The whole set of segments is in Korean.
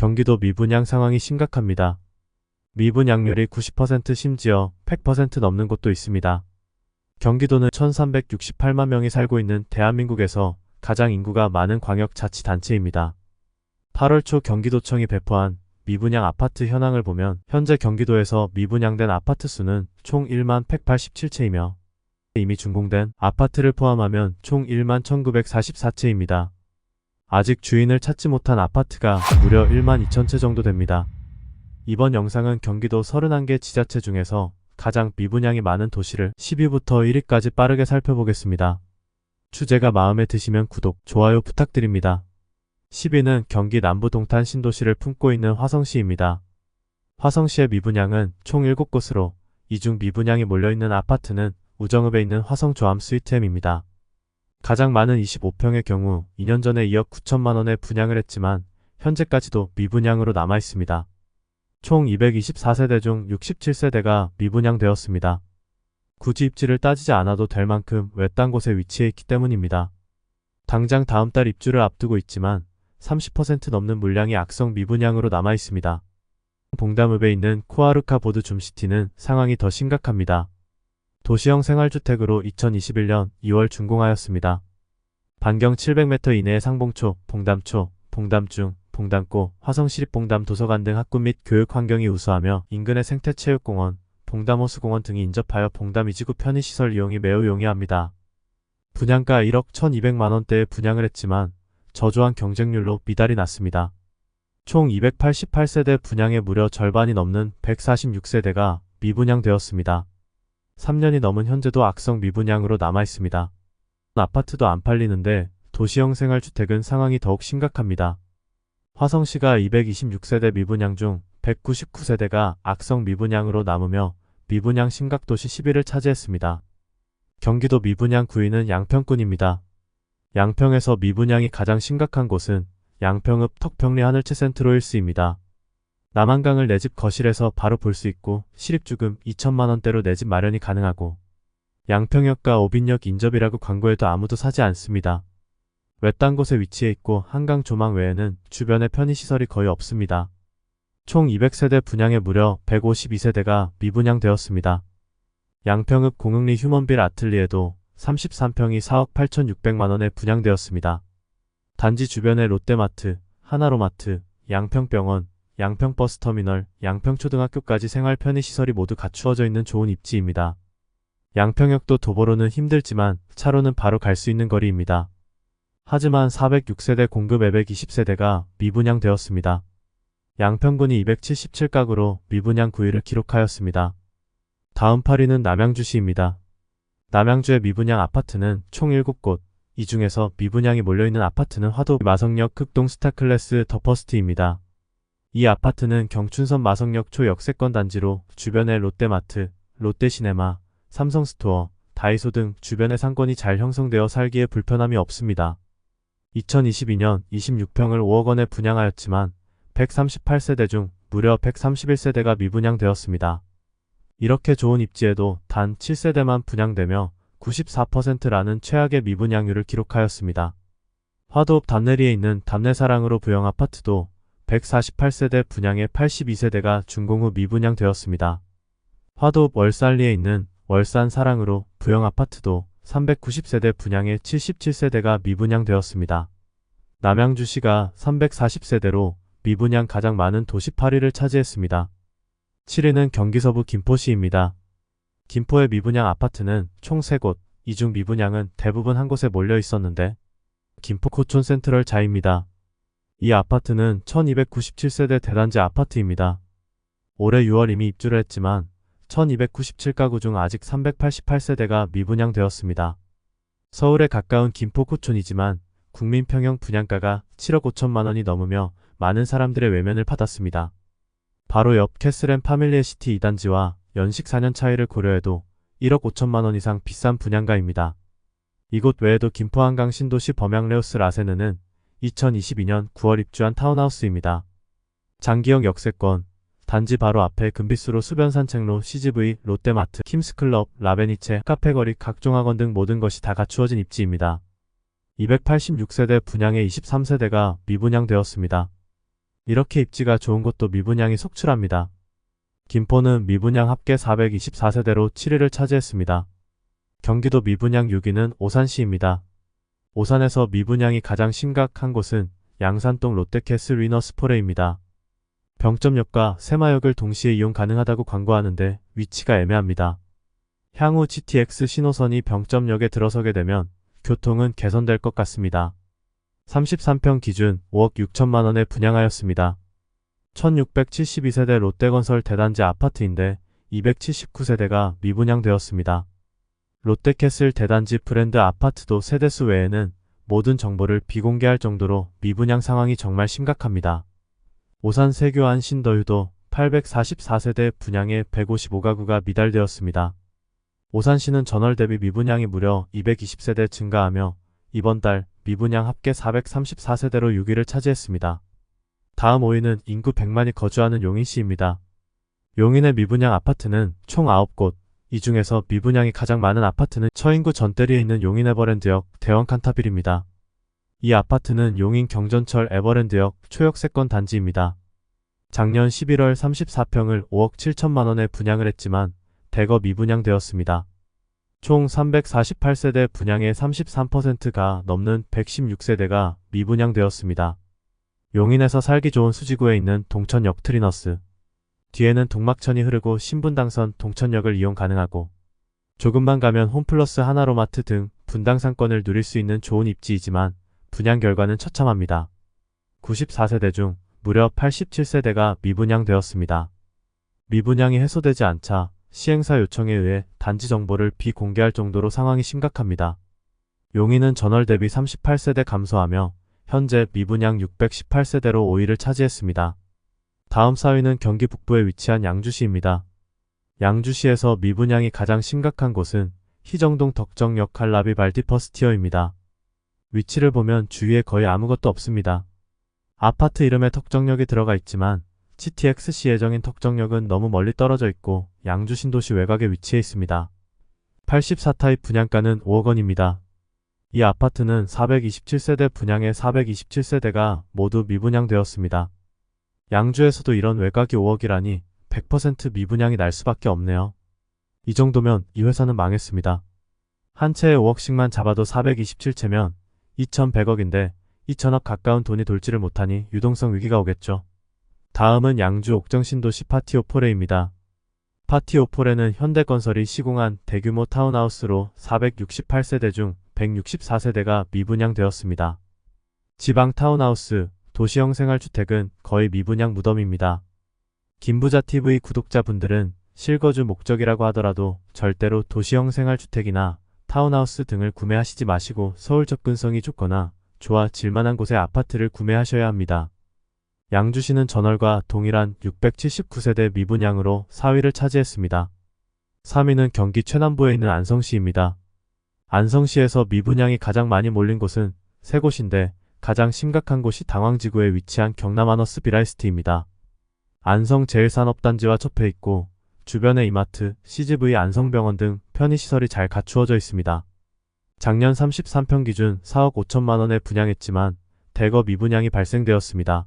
경기도 미분양 상황이 심각합니다. 미분양률이 90% 심지어 100% 넘는 곳도 있습니다. 경기도는 1368만 명이 살고 있는 대한민국에서 가장 인구가 많은 광역자치단체입니다. 8월 초 경기도청이 배포한 미분양 아파트 현황을 보면 현재 경기도에서 미분양된 아파트 수는 총 1만 187채이며 이미 준공된 아파트를 포함하면 총 1만 1944채입니다. 아직 주인을 찾지 못한 아파트가 무려 1만 2천 채 정도 됩니다. 이번 영상은 경기도 31개 지자체 중에서 가장 미분양이 많은 도시를 10위부터 1위까지 빠르게 살펴보겠습니다. 주제가 마음에 드시면 구독, 좋아요 부탁드립니다. 10위는 경기 남부 동탄 신도시를 품고 있는 화성시입니다. 화성시의 미분양은 총 7곳으로 이중 미분양이 몰려있는 아파트는 우정읍에 있는 화성조암 스위트엠입니다. 가장 많은 25평의 경우 2년 전에 2억 9천만 원에 분양을 했지만 현재까지도 미분양으로 남아 있습니다. 총 224세대 중 67세대가 미분양되었습니다. 굳이 입지를 따지지 않아도 될 만큼 외딴 곳에 위치해 있기 때문입니다. 당장 다음 달 입주를 앞두고 있지만 30% 넘는 물량이 악성 미분양으로 남아 있습니다. 봉담읍에 있는 코아르카 보드 줌시티는 상황이 더 심각합니다. 도시형 생활주택으로 2021년 2월 준공하였습니다. 반경 700m 이내의 상봉초, 봉담초, 봉담중, 봉담고, 화성시립 봉담 도서관 등 학군 및 교육 환경이 우수하며 인근의 생태체육공원, 봉담호수공원 등이 인접하여 봉담 이지구 편의시설 이용이 매우 용이합니다. 분양가 1억 1200만원대에 분양을 했지만 저조한 경쟁률로 미달이 났습니다. 총 288세대 분양의 무려 절반이 넘는 146세대가 미분양되었습니다. 3년이 넘은 현재도 악성 미분양으로 남아 있습니다. 아파트도 안 팔리는데 도시형 생활주택은 상황이 더욱 심각합니다. 화성시가 226세대 미분양 중 199세대가 악성 미분양으로 남으며 미분양 심각도시 10위를 차지했습니다. 경기도 미분양 9위는 양평군입니다. 양평에서 미분양이 가장 심각한 곳은 양평읍 턱평리 하늘채 센트로 1수입니다. 남한강을 내 집 거실에서 바로 볼 수 있고 시립주금 2천만원대로 내 집 마련이 가능하고 양평역과 오빈역 인접이라고 광고해도 아무도 사지 않습니다. 외딴 곳에 위치해 있고 한강 조망 외에는 주변에 편의시설이 거의 없습니다. 총 200세대 분양에 무려 152세대가 미분양되었습니다. 양평읍 공흥리 휴먼빌 아틀리에도 33평이 4억 8,600만원에 분양되었습니다. 단지 주변에 롯데마트, 하나로마트, 양평병원, 양평버스터미널, 양평초등학교까지 생활 편의시설이 모두 갖추어져 있는 좋은 입지입니다. 양평역도 도보로는 힘들지만 차로는 바로 갈 수 있는 거리입니다. 하지만 406세대 공급 220세대가 미분양되었습니다. 양평군이 277가구로 미분양 9위를 기록하였습니다. 다음 8위는 남양주시입니다. 남양주의 미분양 아파트는 총 7곳, 이 중에서 미분양이 몰려있는 아파트는 화도 마성역 극동 스타클래스 더퍼스트입니다. 이 아파트는 경춘선 마성역 초역세권 단지로 주변에 롯데마트, 롯데시네마, 삼성스토어, 다이소 등 주변의 상권이 잘 형성되어 살기에 불편함이 없습니다. 2022년 26평을 5억 원에 분양하였지만 138세대 중 무려 131세대가 미분양되었습니다. 이렇게 좋은 입지에도 단 7세대만 분양되며 94%라는 최악의 미분양률을 기록하였습니다. 화도읍 담내리에 있는 담내사랑으로 부영 아파트도 148세대 분양의 82세대가 준공 후 미분양되었습니다. 화도읍 월산리에 있는 월산 사랑으로 부영 아파트도 390세대 분양의 77세대가 미분양되었습니다. 남양주시가 340세대로 미분양 가장 많은 도시 8위를 차지했습니다. 7위는 경기 서부 김포시입니다. 김포의 미분양 아파트는 총 3곳, 이중 미분양은 대부분 한 곳에 몰려 있었는데 김포 코촌 센트럴 자입니다. 이 아파트는 1297세대 대단지 아파트입니다. 올해 6월 이미 입주를 했지만 1297가구 중 아직 388세대가 미분양되었습니다. 서울에 가까운 김포 코촌이지만 국민 평형 분양가가 7억 5천만 원이 넘으며 많은 사람들의 외면을 받았습니다. 바로 옆 캐슬앤 파밀리에 시티 2단지와 연식 4년 차이를 고려해도 1억 5천만 원 이상 비싼 분양가입니다. 이곳 외에도 김포 한강 신도시 범양레오스 라세느는 2022년 9월 입주한 타운하우스입니다. 장기형 역세권, 단지 바로 앞에 금빛수로 수변 산책로, CGV, 롯데마트, 킴스클럽, 라베니체, 카페거리, 각종 학원 등 모든 것이 다 갖추어진 입지입니다. 286세대 분양의 23세대가 미분양되었습니다. 이렇게 입지가 좋은 곳도 미분양이 속출합니다. 김포는 미분양 합계 424세대로 7위를 차지했습니다. 경기도 미분양 6위는 오산시입니다. 오산에서 미분양이 가장 심각한 곳은 양산동 롯데캐슬 위너스포레입니다. 병점역과 새마역을 동시에 이용 가능하다고 광고하는데 위치가 애매합니다. 향후 GTX 신호선이 병점역에 들어서게 되면 교통은 개선될 것 같습니다. 33평 기준 5억 6천만 원에 분양하였습니다. 1672세대 롯데건설 대단지 아파트인데 279세대가 미분양되었습니다. 롯데캐슬 대단지 브랜드 아파트도 세대수 외에는 모든 정보를 비공개할 정도로 미분양 상황이 정말 심각합니다. 오산 세교안 신더유도 844세대 분양에 155가구가 미달되었습니다. 오산시는 전월 대비 미분양이 무려 220세대 증가하며 이번 달 미분양 합계 434세대로 6위를 차지했습니다. 다음 5위는 인구 100만이 거주하는 용인시입니다. 용인의 미분양 아파트는 총 9곳, 이 중에서 미분양이 가장 많은 아파트는 처인구 전대리에 있는 용인 에버랜드역 대원 칸타빌입니다. 이 아파트는 용인 경전철 에버랜드역 초역세권 단지입니다. 작년 11월 34평을 5억 7천만 원에 분양을 했지만 대거 미분양되었습니다. 총 348세대 분양의 33%가 넘는 116세대가 미분양되었습니다. 용인에서 살기 좋은 수지구에 있는 동천역 트리너스. 뒤에는 동막천이 흐르고 신분당선 동천역을 이용 가능하고 조금만 가면 홈플러스 하나로마트 등 분당 상권을 누릴 수 있는 좋은 입지이지만 분양 결과는 처참합니다. 94세대 중 무려 87세대가 미분양되었습니다. 미분양이 해소되지 않자 시행사 요청에 의해 단지 정보를 비공개할 정도로 상황이 심각합니다. 용인은 전월 대비 38세대 감소하며 현재 미분양 618세대로 5위를 차지했습니다. 다음 4위는 경기 북부에 위치한 양주시입니다. 양주시에서 미분양이 가장 심각한 곳은 희정동 덕정역 칼라비 발디퍼스티어입니다. 위치를 보면 주위에 거의 아무것도 없습니다. 아파트 이름에 덕정역이 들어가 있지만 GTX-C 예정인 덕정역은 너무 멀리 떨어져 있고 양주 신도시 외곽에 위치해 있습니다. 84타입 분양가는 5억 원입니다. 이 아파트는 427세대 분양의 427세대가 모두 미분양되었습니다. 양주에서도 이런 외곽이 5억이라니 100% 미분양이 날 수밖에 없네요. 이 정도면 이 회사는 망했습니다. 한 채에 5억씩만 잡아도 427채면 2100억인데 2000억 가까운 돈이 돌지를 못하니 유동성 위기가 오겠죠. 다음은 양주 옥정신도 시 파티오 포레입니다. 파티오 포레는 현대건설이 시공한 대규모 타운하우스로 468세대 중 164세대가 미분양되었습니다. 지방 타운하우스, 도시형 생활주택은 거의 미분양 무덤입니다. 김부자TV 구독자분들은 실거주 목적이라고 하더라도 절대로 도시형 생활주택이나 타운하우스 등을 구매하시지 마시고 서울 접근성이 좋거나 좋아 질만한 곳의 아파트를 구매하셔야 합니다. 양주시는 전월과 동일한 679세대 미분양으로 4위를 차지했습니다. 3위는 경기 최남부에 있는 안성시입니다. 안성시에서 미분양이 가장 많이 몰린 곳은 세 곳인데 가장 심각한 곳이 당황지구에 위치한 경남 아너스 비라이스트입니다. 안성 제일산업단지와 접해 있고 주변에 이마트, CGV 안성병원 등 편의시설이 잘 갖추어져 있습니다. 작년 33평 기준 4억 5천만 원에 분양했지만 대거 미분양이 발생되었습니다.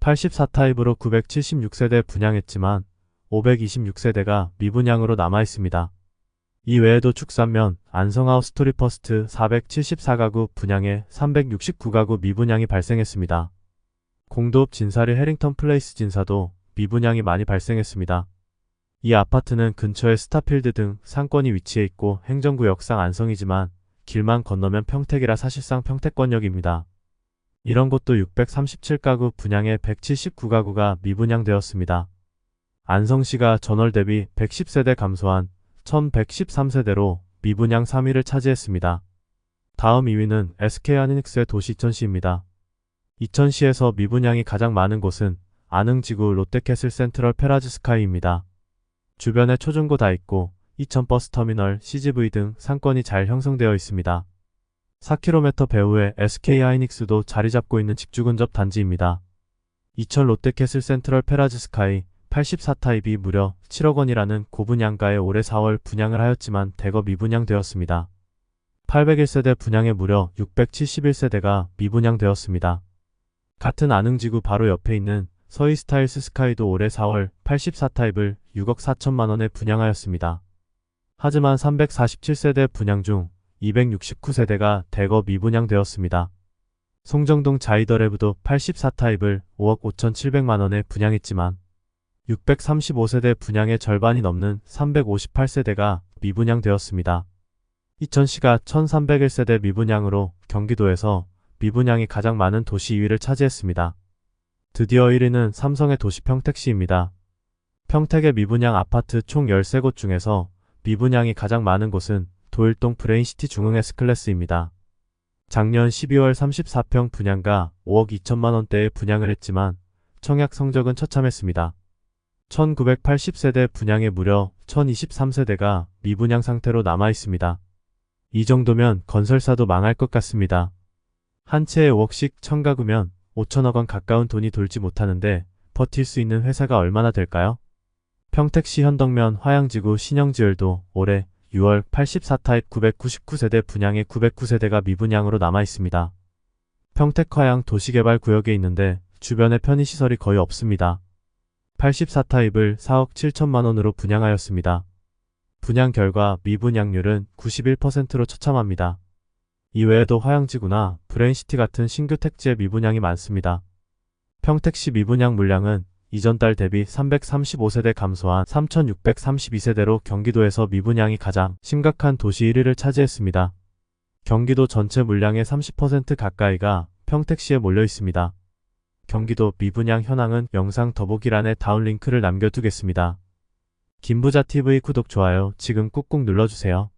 84타입으로 976세대 분양했지만 526세대가 미분양으로 남아 있습니다. 이 외에도 축산면, 안성하우스 스토리퍼스트 474가구 분양에 369가구 미분양이 발생했습니다. 공도읍 진사리 해링턴 플레이스 진사도 미분양이 많이 발생했습니다. 이 아파트는 근처에 스타필드 등 상권이 위치해 있고 행정구역상 안성이지만 길만 건너면 평택이라 사실상 평택권역입니다. 이런 곳도 637가구 분양에 179가구가 미분양되었습니다. 안성시가 전월 대비 110세대 감소한 1113세대로 미분양 3위를 차지했습니다. 다음 2위는 SK하이닉스의 도시 이천시입니다. 이천시에서 미분양이 가장 많은 곳은 안흥지구 롯데캐슬 센트럴 페라즈 스카이입니다. 주변에 초중고 다 있고 이천 버스터미널, CGV 등 상권이 잘 형성되어 있습니다. 4km 배후에 SK하이닉스도 자리 잡고 있는 직주근접 단지입니다. 이천 롯데캐슬 센트럴 페라즈 스카이 84타입이 무려 7억 원이라는 고분양가에 올해 4월 분양을 하였지만 대거 미분양되었습니다. 801세대 분양에 무려 671세대가 미분양되었습니다. 같은 안흥지구 바로 옆에 있는 서희스타일스 스카이도 올해 4월 84타입을 6억 4천만 원에 분양하였습니다. 하지만 347세대 분양 중 269세대가 대거 미분양되었습니다. 송정동 자이더레브도 84타입을 5억 5,700만 원에 분양했지만 635세대 분양의 절반이 넘는 358세대가 미분양되었습니다. 이천시가 1301세대 미분양으로 경기도에서 미분양이 가장 많은 도시 2위를 차지했습니다. 드디어 1위는 삼성의 도시 평택시입니다. 평택의 미분양 아파트 총 13곳 중에서 미분양이 가장 많은 곳은 도일동 브레인시티 중흥 S클래스입니다. 작년 12월 34평 분양가 5억 2천만 원대에 분양을 했지만 청약 성적은 처참했습니다. 1980세대 분양에 무려 1023세대가 미분양 상태로 남아 있습니다. 이 정도면 건설사도 망할 것 같습니다. 한 채에 5억씩 청가구면 5천억 원 가까운 돈이 돌지 못하는데 버틸 수 있는 회사가 얼마나 될까요? 평택시 현덕면 화양지구 신영지열도 올해 6월 84타입 999세대 분양의 909세대가 미분양으로 남아 있습니다. 평택 화양 도시개발 구역에 있는데 주변에 편의시설이 거의 없습니다. 84타입을 4억 7천만 원으로 분양하였습니다. 분양 결과 미분양률은 91%로 처참합니다. 이외에도 화양지구나 브레인시티 같은 신규 택지의 미분양이 많습니다. 평택시 미분양 물량은 이전 달 대비 335세대 감소한 3,632세대로 경기도에서 미분양이 가장 심각한 도시 1위를 차지했습니다. 경기도 전체 물량의 30% 가까이가 평택시에 몰려 있습니다. 경기도 미분양 현황은 영상 더보기란에 다운링크를 남겨두겠습니다. 김부자TV 구독, 좋아요 지금 꾹꾹 눌러주세요.